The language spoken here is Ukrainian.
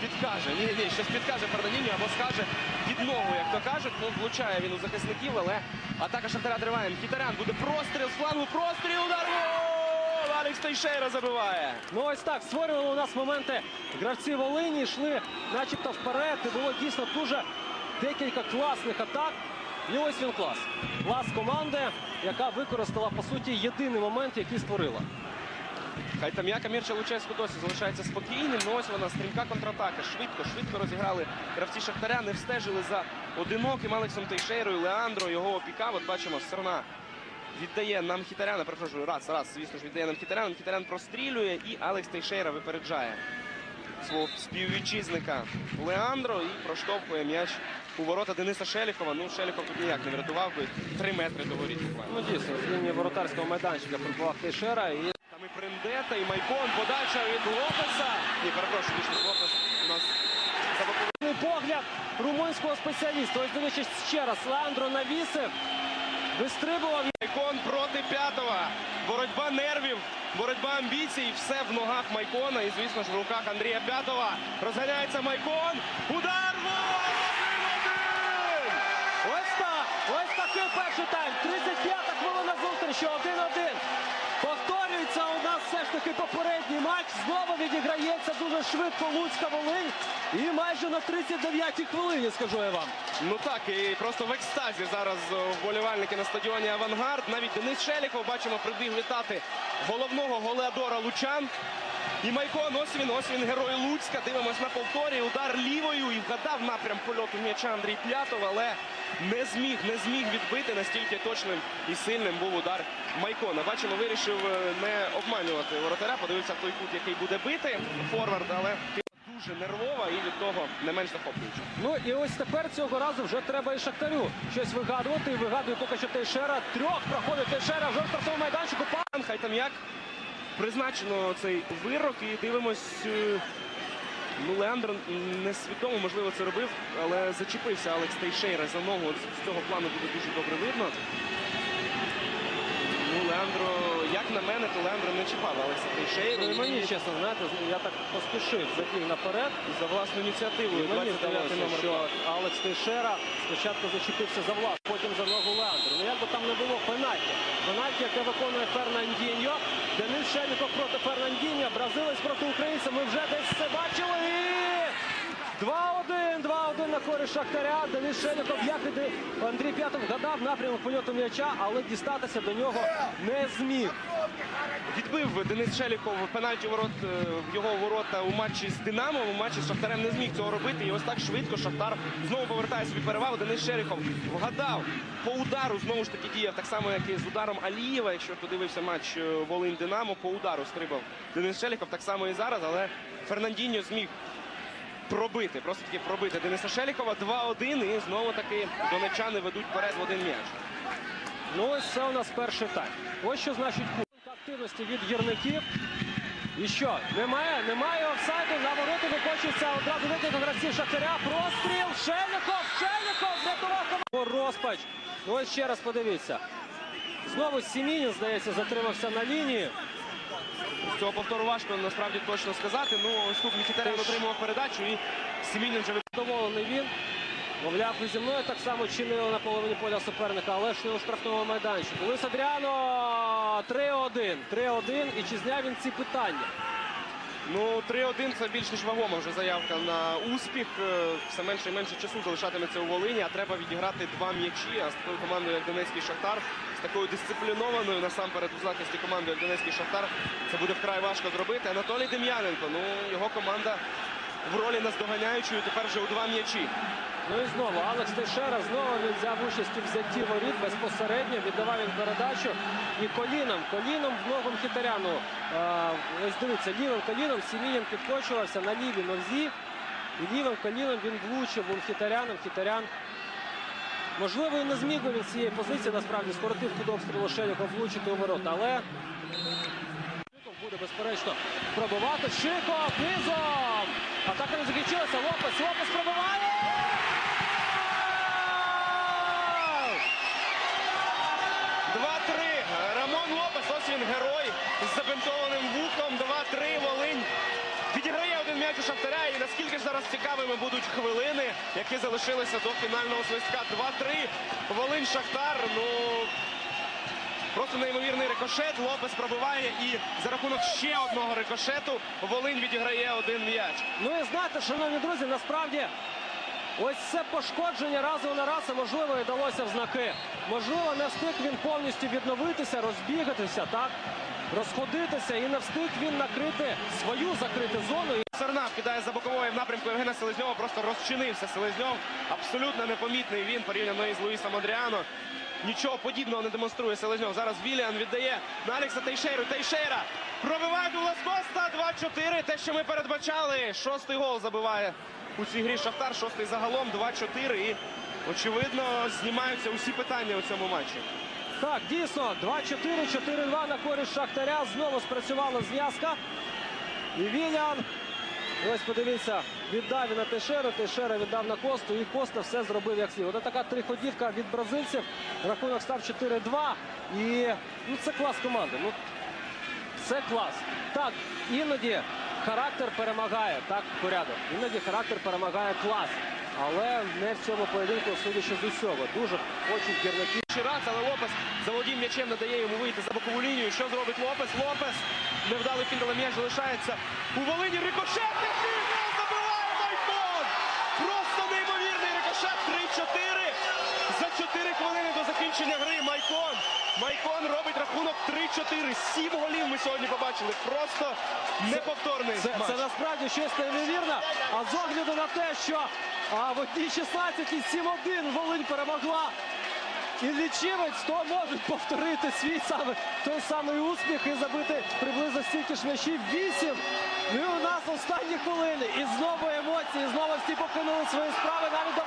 підкаже. Ні, ні, щось підкаже Фернандіньо або скаже під ногу, як то кажуть. Ну, влучає він у захисників, але атака Шахтаря триває. Мхітарян буде простріл з флангу, простріл, удар! Гол! Алекс Тейшейра забиває. Ну ось так створювали у нас моменти. Гравці Волині йшли начебто вперед. І було дійсно дуже декілька класних атак. І ось він клас. Клас команди, яка використала по суті єдиний момент, який створила. Хай там яка Мірча Луческу досі залишається спокійним. Ну ось вона стрімка контратака. Швидко, швидко розіграли гравці Шахтаря, не встежили за одиноким Алексом Тейшейрою. Леандро його опікав. От бачимо, сторона віддає нам Хітаряна. Перепрошую, раз, раз, звісно ж, віддає нам Хітаряна. Хітарян прострілює і Алекс Тейшейра випереджає свого співвітчизника Леандро і проштовхує м'яч у ворота Дениса Шеліхова. Ну, Шеліхов тут ніяк не врятував би. Три метри до воріт. Ну дійсно, з лінії воротарського майданчика прибував Тейшера. І і Приндета, і Майкон. Подача від Лопеса. Ні, перепрошую, Вічний Лопес у нас заблокований. погляд румунського спеціаліста. Ось дивлячись ще раз, Леандро навісив, вистрибував. Майкон проти п'ятого. Боротьба нервів, боротьба амбіцій. Все в ногах Майкона. І, звісно ж, в руках Андрія П'ятова. Розганяється Майкон. Удар! 1-1! Ось так, ось такий перший тайм. 35-та хвилина зустрічі, 1-1. Повторюється у нас все ж таки попередній матч. Знову відіграється дуже швидко Луцька Волинь. І майже на 39-й хвилині, скажу я вам. Ну так, і просто в екстазі зараз вболівальники на стадіоні Авангард. Навіть Денис Шеліков, бачимо, прибіг вітати головного голеадора Лучан. І Майкон, ось він, ось він, герой Луцька. Дивимось на повторі. Удар лівою і вгадав напрям польоту м'яча Андрій Плятов, але не зміг, не зміг відбити. Настільки точним і сильним був удар Майкона. Бачимо, вирішив е, не обманювати воротаря. Подивився в той кут, який буде бити форвард, але дуже нервова і від того не менш захоплююча. Ну і ось тепер цього разу вже треба і Шахтарю щось вигадувати. І вигадує поки що Тейшера. Трьох проходить Тейшера вже в стартовому майданчику. Па- Хай там як призначено цей вирок і дивимось. е, Ну, Леандр несвідомо, можливо, це робив, але зачепився Алекс Тейшейра за ногу. З цього плану буде дуже добре видно. Ну, Леандро, як на мене, то Леандро не чіпав Алекса Тейшейра. Ну, і мені, чесно, знаєте, я так поспішив, забіг наперед. за власну ініціативу. І мені 29 здалося, номер що. Алекс Тейшера спочатку зачепився за влас, потім за ногу Леандру. Ну як би там не було пенальті. Пенальті, яке виконує Фернандіньо. Денис Шевіков проти Фернандіння. Бразилець проти українця. Ми вже десь це бачили. І 2-1, 2-1 на користь Шахтаря. Денис Шеліков, як і Андрій П'ятов, гадав напрямок польоту м'яча, але дістатися до нього не зміг. Відбив Денис Шеліков пенальті ворот, е, його ворота у матчі з Динамо. У матчі з Шахтарем не зміг цього робити. І ось так швидко Шахтар знову повертає собі перевагу. Денис Шеліков вгадав по удару. Знову ж таки діяв так само, як і з ударом Алієва. Якщо подивився матч е, Волинь Динамо, по удару стрибав Денис Шеліков. Так само і зараз, але Фернандіньо зміг. Пробити, просто таки пробити Дениса Шелікова 2-1 і знову таки донечани ведуть вперед в один м'яч. Ну ось це у нас перший тайм. Ось що значить активності від гірників. І що? Немає, немає офсайду. На ворота викочується одразу декілька гравців Шахтаря. Простріл. Шеліков! Шеліков! Врятував команду. Розпач. Ось ще раз подивіться. Знову Сімінін, здається, затримався на лінії. Цього повтору важко насправді точно сказати. Ну, ось тут Міхітарян отримував передачу і Сімінін вже Задоволений він. Мовляв, і зі мною так само чинили на половині поля суперника, але ж не у штрафному майданчику. Луїс Адріано 3-1. 3-1. І чи зняв він ці питання? Ну, 3-1 це більш ніж вагома вже заявка на успіх. Е, Все менше і менше часу залишатиметься у Волині, а треба відіграти два м'ячі. А з такою командою, як Донецький Шахтар, з такою дисциплінованою насамперед у захисті команди, Донецький Шахтар, це буде вкрай важко зробити. Анатолій Дем'яненко, ну його команда в ролі наздоганяючої тепер вже у два м'ячі. Ну і знову Алекс Тейшера знову він взяв участь у взятті воріт безпосередньо, віддавав він передачу і коліном, коліном в ногу Мхітаряну. Е, ось дивіться, лівим коліном Сімінін підкочувався на лівій нозі. І лівим коліном він влучив у Мхітаряна. Мхітарян Можливо, і не зміг він цієї позиції насправді скоротив під обстрілу Шеліков влучити у ворота, але Шиков буде безперечно пробивати. Шиков низом! Атака не закінчилася. Лопес, Лопес пробиває! Два-три. Рамон Лопес, ось він герой з забинтованим вухом. 2-3. Волинь м'яч у Шахтаря. І наскільки ж зараз цікавими будуть хвилини, які залишилися до фінального свистка. 2-3. Волинь Шахтар. Ну просто неймовірний рикошет. Лопес пробиває. І за рахунок ще одного рикошету Волинь відіграє один м'яч. Ну і знаєте, шановні друзі, насправді ось це пошкодження разу на раз, можливо, і далося в знаки. Можливо, не встиг він повністю відновитися, розбігатися, так? Розходитися і не встиг він накрити свою закриту зону. І Сарнав кидає за бокової в напрямку Євгена Селезньова. Просто розчинився Селезньов. Абсолютно непомітний він порівняно із Луїсом Адріано. Нічого подібного не демонструє Селезньов. Зараз Віліан віддає на Алекса Тейшейру. Тейшейра пробиває Дуглас Коста. 2-4. Те, що ми передбачали. Шостий гол забиває у цій грі Шахтар. Шостий загалом. 2-4. І очевидно знімаються усі питання у цьому матчі. Так, дійсно, 2-4, 4-2 на користь Шахтаря. Знову спрацювала зв'язка. І Вілян. Ось подивіться, віддав на Тейшеру, Тейшера віддав на Косту, і Коста все зробив як слід. Ось така триходівка від бразильців. Рахунок став 4-2. І ну, це клас команди. Ну, це клас. Так, іноді характер перемагає, так, порядок. Іноді характер перемагає клас. Але не в цьому поєдинку, судячи з усього. Дуже хочуть гірники. Ще раз, але Лопес заволодів м'ячем, не дає йому вийти за бокову лінію. Що зробить Лопес? Лопес невдалий фінт, але м'яч залишається у Волині. Рикошет, який забиває Майкон! Просто неймовірний рикошет. 3-4. За 4 хвилини до закінчення гри Майкон. Майкон робить рахунок 3-4. Сім голів ми сьогодні побачили. Просто неповторний Це, матч. це насправді щось неймовірне. А з огляду на те, що а, в одній 16 і 7-1 Волинь перемогла. І лічівець, то можуть повторити свій саме той самий успіх і забити приблизно стільки ж м'ячів. Вісім. Ну і у нас останні хвилини. І знову емоції, знову всі покинули свої справи навіть до